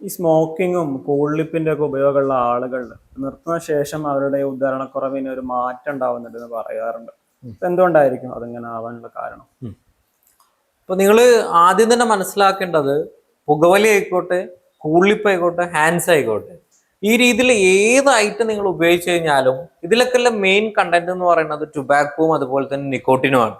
ഈ സ്മോക്കിങ്ങും കൂളിപ്പിന്റെ ഒക്കെ ഉപയോഗമുള്ള ആളുകൾ നിർത്തുന്ന ശേഷം അവരുടെ ഉദ്ധാരണക്കുറവിന് ഒരു മാറ്റം ഉണ്ടാവുന്നുണ്ട് എന്ന് പറയാറുണ്ട് എന്തുകൊണ്ടായിരിക്കും അതിങ്ങനെ ആവാനുള്ള കാരണം? അപ്പൊ നിങ്ങൾ ആദ്യം തന്നെ മനസ്സിലാക്കേണ്ടത് പുകവലി ആയിക്കോട്ടെ കൂളിപ്പ് ആയിക്കോട്ടെ ഹാൻഡ്സ് ആയിക്കോട്ടെ. ഈ രീതിയിൽ ഏത് ഐറ്റം നിങ്ങൾ ഉപയോഗിച്ച് കഴിഞ്ഞാലും ഇതിലൊക്കെ മെയിൻ കണ്ടന്റ് എന്ന് പറയുന്നത് ടുബാക്കോവും അതുപോലെ തന്നെ നിക്കോട്ടിനുമാണ്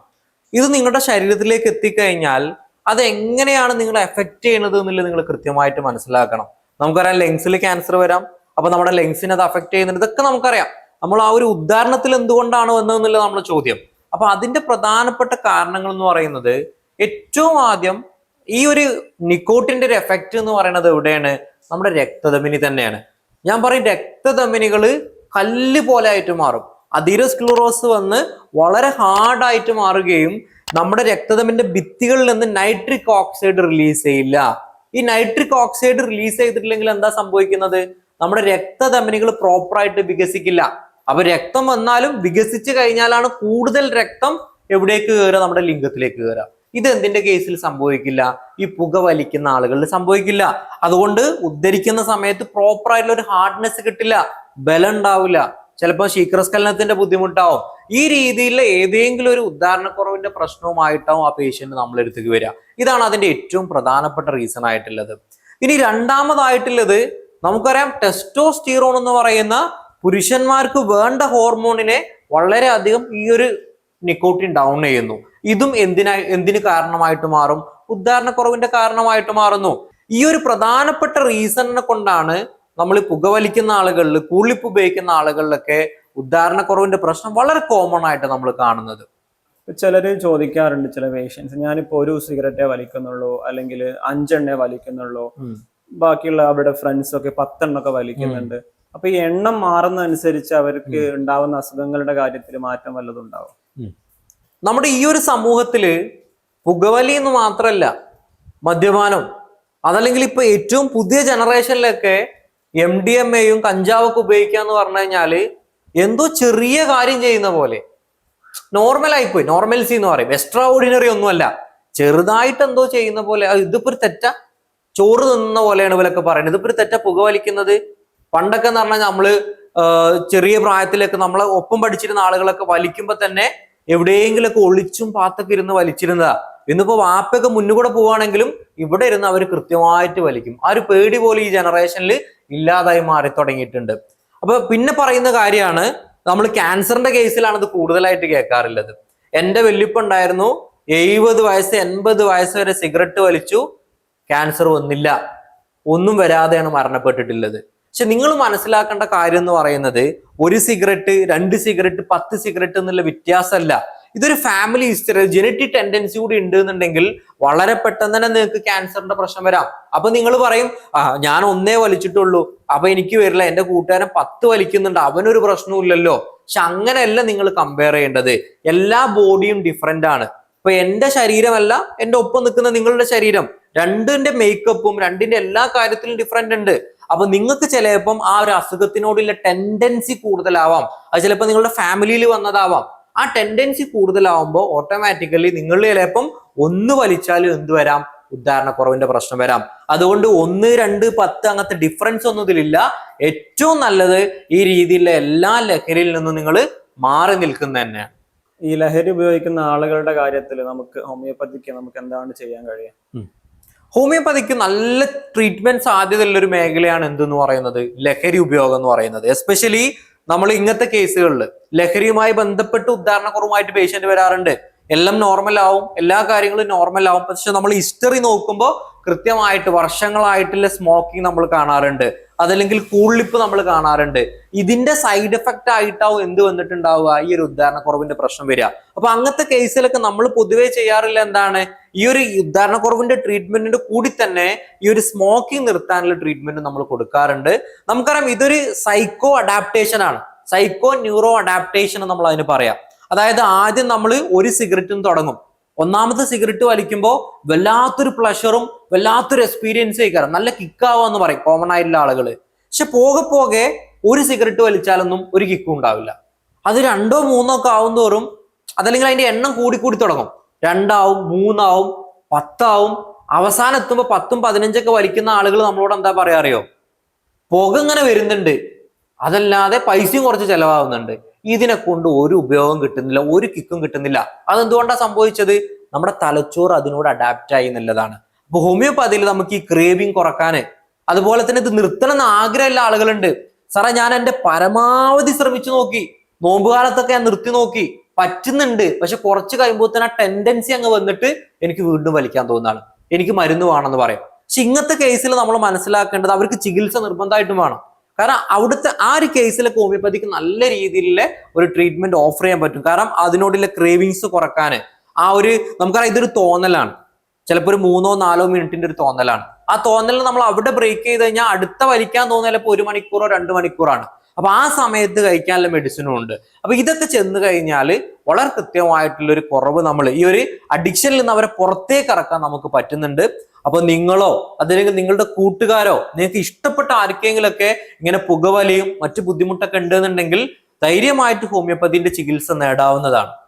ഇത് നിങ്ങളുടെ ശരീരത്തിലേക്ക് എത്തിക്കഴിഞ്ഞാൽ അത് എങ്ങനെയാണ് നിങ്ങളെ എഫക്റ്റ് ചെയ്യുന്നത് എന്നുള്ളത് നിങ്ങൾ കൃത്യമായിട്ട് മനസ്സിലാക്കണം. നമുക്കറിയാം ലെങ്സിൽ ക്യാൻസർ വരാം. അപ്പൊ നമ്മുടെ ലെങ്സിനെ അത് അഫക്റ്റ് ചെയ്യുന്നുണ്ട്. ഇതൊക്കെ നമുക്കറിയാം. നമ്മൾ ആ ഒരു ഉദാഹരണത്തിൽ എന്തുകൊണ്ടാണ് വന്നതെന്നുള്ളത് നമ്മുടെ ചോദ്യം. അപ്പൊ അതിന്റെ പ്രധാനപ്പെട്ട കാരണങ്ങൾ എന്ന് പറയുന്നത് ഏറ്റവും ആദ്യം ഈ ഒരു നിക്കോട്ടിന്റെ ഒരു എഫക്റ്റ് എന്ന് പറയുന്നത് എവിടെയാണ്? നമ്മുടെ രക്തധമനി തന്നെയാണ്. ഞാൻ പറയും രക്തധമനികൾ കല്ല് പോലെ ആയിട്ട് മാറും. അതിരോസ്ക്ലറോസ് വന്ന് വളരെ ഹാർഡായിട്ട് മാറുകയും നമ്മുടെ രക്തതമിന്റെ ഭിത്തികളിൽ നിന്ന് നൈട്രിക് ഓക്സൈഡ് റിലീസ് ചെയ്യില്ല. ഈ നൈട്രിക് ഓക്സൈഡ് റിലീസ് ചെയ്തിട്ടില്ലെങ്കിൽ എന്താ സംഭവിക്കുന്നത്? നമ്മുടെ രക്തധമനികൾ പ്രോപ്പറായിട്ട് വികസിക്കില്ല. അപ്പൊ രക്തം വന്നാലും വികസിച്ചു കഴിഞ്ഞാലാണ് കൂടുതൽ രക്തം എവിടേക്ക് കയറുക നമ്മുടെ ലിംഗത്തിലേക്ക് കയറുക ഇത് എന്തിന്റെ കേസിൽ സംഭവിക്കില്ല? ഈ പുക വലിക്കുന്ന ആളുകളിൽ സംഭവിക്കില്ല. അതുകൊണ്ട് ഉദ്ധരിക്കുന്ന സമയത്ത് പ്രോപ്പറായിട്ടുള്ള ഒരു ഹാർഡ്നെസ് കിട്ടില്ല. ബലം ഉണ്ടാവില്ല. ചിലപ്പോൾ ശീക്രസ്കലനത്തിന്റെ ബുദ്ധിമുട്ടാവും. ഈ രീതിയിലുള്ള ഏതെങ്കിലും ഒരു ഉദാഹരണക്കുറവിന്റെ പ്രശ്നവുമായിട്ടാവും ആ പേഷ്യന്റ് നമ്മളെടുത്തേക്ക് വരിക. ഇതാണ് അതിന്റെ ഏറ്റവും പ്രധാനപ്പെട്ട റീസൺ ആയിട്ടുള്ളത്. ഇനി രണ്ടാമതായിട്ടുള്ളത് നമുക്കറിയാം ടെസ്റ്റോസ്റ്റീറോൺ എന്ന് പറയുന്ന പുരുഷന്മാർക്ക് വേണ്ട ഹോർമോണിനെ വളരെയധികം ഈ ഒരു നിക്കോട്ടിൻ ഡൗൺ ചെയ്യുന്നു. ഇതും എന്തിനായി എന്തിന് കാരണമായിട്ട് മാറും? ഉദാഹരണക്കുറവിന്റെ കാരണമായിട്ട് മാറുന്നു. ഈ ഒരു പ്രധാനപ്പെട്ട റീസണിനെ കൊണ്ടാണ് നമ്മൾ പുകവലിക്കുന്ന ആളുകളിൽ കൂളിപ്പ് ഉപയോഗിക്കുന്ന ആളുകളിലൊക്കെ ഉദ്ധാരണക്കുറവിന്റെ പ്രശ്നം വളരെ കോമൺ ആയിട്ട് നമ്മൾ കാണുന്നത്. ചിലർ ചിലര് ചോദിക്കാറുണ്ട് ചില പേഷ്യൻസ് ഞാനിപ്പോ ഒരു സിഗരറ്റേ വലിക്കുന്നുള്ളൂ അല്ലെങ്കിൽ അഞ്ചെണ്ണേ വലിക്കുന്നുള്ളൂ. ബാക്കിയുള്ള അവരുടെ ഫ്രണ്ട്സ് ഒക്കെ പത്തെണ്ണൊക്കെ വലിക്കുന്നുണ്ട്. അപ്പൊ ഈ എണ്ണം മാറുന്നതനുസരിച്ച് അവർക്ക് ഉണ്ടാവുന്ന അസുഖങ്ങളുടെ കാര്യത്തിൽ മാറ്റം വല്ലതും ഉണ്ടാവും? നമ്മുടെ ഈ ഒരു സമൂഹത്തിൽ പുകവലി എന്ന് മാത്രല്ല മദ്യപാനം അതല്ലെങ്കിൽ ഇപ്പൊ ഏറ്റവും പുതിയ ജനറേഷനിലൊക്കെ എം ഡി എം എയും കഞ്ചാവൊക്കെ ഉപയോഗിക്കുക എന്ന് പറഞ്ഞു കഴിഞ്ഞാൽ എന്തോ ചെറിയ കാര്യം ചെയ്യുന്ന പോലെ. നോർമൽ ആയിപ്പോയി. നോർമൽസി എന്ന് പറയും. എക്സ്ട്രാ ഓർഡിനറി ഒന്നുമല്ല. ചെറുതായിട്ട് എന്തോ ചെയ്യുന്ന പോലെ. ഇതിപ്പോ ഒരു തെറ്റ ചോറ് തിന്നുന്ന പോലെയാണ് ഇവരൊക്കെ പറയുന്നത്. ഇതിപ്പോ ഒരു തെറ്റ പുകവലിക്കുന്നത് പണ്ടൊക്കെ എന്ന് പറഞ്ഞാൽ നമ്മൾ ചെറിയ പ്രായത്തിലൊക്കെ നമ്മളെ ഒപ്പം പഠിച്ചിരുന്ന ആളുകളൊക്കെ വലിക്കുമ്പോ തന്നെ എവിടെയെങ്കിലൊക്കെ ഒളിച്ചും പാത്തൊക്കെ ഇരുന്ന് വലിച്ചിരുന്നതാ. ഇന്നിപ്പോ വാപ്പയൊക്കെ മുന്നുകൂടെ പോവാണെങ്കിലും ഇവിടെ ഇരുന്ന് അവർ കൃത്യമായിട്ട് വലിക്കും. ആ ഒരു പേടി പോലും ഈ ജനറേഷനിൽ ഇല്ലാതായി മാറി തുടങ്ങിയിട്ടുണ്ട്. അപ്പൊ പിന്നെ പറയുന്ന കാര്യമാണ് നമ്മൾ ക്യാൻസറിന്റെ കേസിലാണ് കൂടുതലായിട്ട് കേൾക്കാറുള്ളത്. എന്റെ വല്യപ്പുണ്ടായിരുന്നു എഴുപത് വയസ്സ് എൺപത് വയസ്സ് വരെ സിഗരറ്റ് വലിച്ചു ക്യാൻസർ വന്നില്ല. ഒന്നും വരാതെയാണ് മരണപ്പെട്ടിട്ടുള്ളത്. പക്ഷെ നിങ്ങൾ മനസ്സിലാക്കേണ്ട കാര്യം എന്ന് പറയുന്നത് ഒരു സിഗരറ്റ് രണ്ട് സിഗരറ്റ് പത്ത് സിഗരറ്റ് എന്നുള്ള വ്യത്യാസമല്ല. ഇതൊരു ഫാമിലി ഹിസ്റ്ററി ജനറ്റിക് ടെൻഡൻസി കൂടി ഉണ്ട് എന്നുണ്ടെങ്കിൽ വളരെ പെട്ടെന്ന് തന്നെ നിങ്ങൾക്ക് ക്യാൻസറിന്റെ പ്രശ്നം വരാം. അപ്പൊ നിങ്ങൾ പറയും ആ ഞാൻ ഒന്നേ വലിച്ചിട്ടുള്ളൂ. അപ്പൊ എനിക്ക് വരില്ല. എന്റെ കൂട്ടുകാരൻ പത്ത് വലിക്കുന്നുണ്ട്. അവനൊരു പ്രശ്നവും ഇല്ലല്ലോ. പക്ഷെ അങ്ങനെയല്ല നിങ്ങൾ കമ്പയർ ചെയ്യേണ്ടത്. എല്ലാ ബോഡിയും ഡിഫറെന്റ് ആണ്. ഇപ്പൊ എന്റെ ശരീരമല്ല എന്റെ ഒപ്പം നിൽക്കുന്ന നിങ്ങളുടെ ശരീരം. രണ്ടിന്റെ മേക്കപ്പും രണ്ടിന്റെ എല്ലാ കാര്യത്തിലും ഡിഫറെന്റ് ഉണ്ട്. അപ്പൊ നിങ്ങൾക്ക് ചിലപ്പം ആ ഒരു അസുഖത്തിനോടുള്ള ടെൻഡൻസി കൂടുതലാവാം. അത് ചിലപ്പോൾ നിങ്ങളുടെ ഫാമിലിയിൽ വന്നതാവാം. ആ ടെൻഡൻസി കൂടുതലാവുമ്പോൾ ഓട്ടോമാറ്റിക്കലി നിങ്ങൾ ചിലപ്പം ഒന്ന് വലിച്ചാലും എന്ത് വരാം? ഉദാഹരണക്കുറവിന്റെ പ്രശ്നം വരാം. അതുകൊണ്ട് ഒന്ന് രണ്ട് പത്ത് അങ്ങനത്തെ ഡിഫറൻസ് ഒന്നും ഇതിലില്ല. ഏറ്റവും നല്ലത് ഈ രീതിയിലുള്ള എല്ലാ ലഹരിയിൽ നിന്നും നിങ്ങൾ മാറി നിൽക്കുന്ന തന്നെ ഈ ലഹരി ഉപയോഗിക്കുന്ന ആളുകളുടെ കാര്യത്തിൽ നമുക്ക് ഹോമിയോപ്പതിക്ക് നമുക്ക് എന്താണ് ചെയ്യാൻ കഴിയുക? ഹോമിയോപ്പതിക്ക് നല്ല ട്രീറ്റ്മെന്റ് സാധ്യതയുള്ള ഒരു മേഖലയാണ് എന്തെന്ന് പറയുന്നത്? ലഹരി ഉപയോഗം എന്ന് പറയുന്നത്. എസ്പെഷ്യലി നമ്മൾ ഇങ്ങനത്തെ കേസുകളിൽ ലഹരിയുമായി ബന്ധപ്പെട്ട് ഉദാഹരണക്കുറവുമായിട്ട് പേഷ്യന്റ് വരാറുണ്ട്. എല്ലാം നോർമൽ ആവും. എല്ലാ കാര്യങ്ങളും നോർമൽ ആവും. പക്ഷെ നമ്മൾ ഹിസ്റ്ററി നോക്കുമ്പോൾ കൃത്യമായിട്ട് വർഷങ്ങളായിട്ടുള്ള സ്മോക്കിംഗ് നമ്മൾ കാണാറുണ്ട്. അതല്ലെങ്കിൽ കൂളിപ്പ് നമ്മൾ കാണാറുണ്ട്. ഇതിന്റെ സൈഡ് എഫക്റ്റ് ആയിട്ടാവും എന്ത് വന്നിട്ടുണ്ടാവുക? ഈ ഒരു ഉദ്ധാരണക്കുറവിന്റെ പ്രശ്നം വരിക. അപ്പൊ അങ്ങനത്തെ കേസിലൊക്കെ നമ്മൾ പൊതുവേ ചെയ്യാറില്ല എന്താണ്? ഈ ഒരു ഉദ്ധാരണക്കുറവിന്റെ ട്രീറ്റ്മെന്റിന്റെ കൂടി തന്നെ ഈ ഒരു സ്മോക്കിംഗ് നിർത്താനുള്ള ട്രീറ്റ്മെന്റ് നമ്മൾ കൊടുക്കാറുണ്ട്. നമുക്കറിയാം ഇതൊരു സൈക്കോ അഡാപ്റ്റേഷൻ ആണ്. സൈക്കോ ന്യൂറോ അഡാപ്റ്റേഷൻ നമ്മൾ അതിന് പറയാം. അതായത് ആദ്യം നമ്മൾ ഒരു സിഗരറ്റും തുടങ്ങും. ഒന്നാമത്തെ സിഗരറ്റ് വലിക്കുമ്പോൾ വല്ലാത്തൊരു പ്ലഷറും വല്ലാത്തൊരു എക്സ്പീരിയൻസ് ആയിക്കാരം നല്ല കിക്കാവുക എന്ന് പറയും കോമൺ ആയിട്ടുള്ള ആളുകൾ പക്ഷെ പോകെ പോകെ ഒരു സിഗരറ്റ് വലിച്ചാലൊന്നും ഒരു കിക്കും ഉണ്ടാവില്ല. അത് രണ്ടോ മൂന്നോ ഒക്കെ ആവും തോറും അതല്ലെങ്കിൽ അതിന്റെ എണ്ണം കൂടി കൂടി തുടങ്ങും. രണ്ടാവും മൂന്നാവും പത്താവും. അവസാനം എത്തുമ്പോൾ പത്തും പതിനഞ്ചൊക്കെ വലിക്കുന്ന ആളുകൾ നമ്മളോട് എന്താ പറയാ അറിയോ? പുക ഇങ്ങനെ വരുന്നുണ്ട്. അതല്ലാതെ പൈസയും കുറച്ച് ചെലവാകുന്നുണ്ട്. ഇതിനെ കൊണ്ട് ഒരു ഉപയോഗം കിട്ടുന്നില്ല ഒരു കിക്കും കിട്ടുന്നില്ല. അതെന്തുകൊണ്ടാണ് സംഭവിച്ചത്? നമ്മുടെ തലച്ചോറ് അതിനോട് അഡാപ്റ്റ് ആയി എന്നുള്ളതാണ്. അപ്പൊ ഹോമിയോപ്പതിയിൽ നമുക്ക് ഈ ക്രേവിങ് കുറക്കാന് അതുപോലെ തന്നെ ഇത് നിർത്തണം എന്ന് ആഗ്രഹമുള്ള ആളുകളുണ്ട്. സാറേ ഞാൻ എന്റെ പരമാവധി ശ്രമിച്ചു നോക്കി. നോമ്പുകാലത്തൊക്കെ ഞാൻ നിർത്തി നോക്കി. പറ്റുന്നുണ്ട്. പക്ഷെ കുറച്ച് കഴിയുമ്പോൾ തന്നെ ആ ടെൻഡൻസി അങ്ങ് വന്നിട്ട് എനിക്ക് വീണ്ടും വലിക്കാൻ തോന്നുന്നതാണ്. എനിക്ക് മരുന്ന് വേണമെന്ന് പറയും. പക്ഷെ ഇങ്ങനത്തെ കേസിൽ നമ്മൾ മനസ്സിലാക്കേണ്ടത് അവർക്ക് ചികിത്സ നിർബന്ധമായിട്ടും വേണം. കാരണം അവിടുത്തെ ആ ഒരു കേസിലൊക്കെ ഹോമിയോപ്പതിക്ക് നല്ല രീതിയിലുള്ള ഒരു ട്രീറ്റ്മെന്റ് ഓഫർ ചെയ്യാൻ പറ്റും. കാരണം അതിനോടുള്ള ക്രേവിങ്സ് കുറയ്ക്കാൻ. ആ ഒരു നമുക്കറിയാം ഇതൊരു തോന്നലാണ്. ചിലപ്പോൾ ഒരു മൂന്നോ നാലോ മിനിറ്റിന്റെ ഒരു തോന്നലാണ്. ആ തോന്നൽ നമ്മൾ അവിടെ ബ്രേക്ക് ചെയ്ത് കഴിഞ്ഞാൽ അടുത്ത വലിക്കാൻ ഇപ്പോൾ ഒരു മണിക്കൂറോ രണ്ട് മണിക്കൂറാണ്. അപ്പൊ ആ സമയത്ത് കഴിക്കാനുള്ള മെഡിസിനും ഉണ്ട്. അപ്പൊ ഇതൊക്കെ ചെന്ന് കഴിഞ്ഞാൽ വളരെ കൃത്യമായിട്ടുള്ള ഒരു കുറവ് നമ്മൾ ഈ ഒരു അഡിക്ഷനിൽ നിന്ന് അവരെ പുറത്തേക്ക് ഇറക്കാൻ നമുക്ക് പറ്റുന്നുണ്ട്. അപ്പൊ നിങ്ങളോ അതല്ലെങ്കിൽ നിങ്ങളുടെ കൂട്ടുകാരോ നിങ്ങൾക്ക് ഇഷ്ടപ്പെട്ട ആർക്കെങ്കിലൊക്കെ ഇങ്ങനെ പുകവലിയും മറ്റു ബുദ്ധിമുട്ടൊക്കെ ഉണ്ടെന്നുണ്ടെങ്കിൽ ധൈര്യമായിട്ട് ഹോമിയോപ്പതിന്റെ ചികിത്സ നേടാവുന്നതാണ്.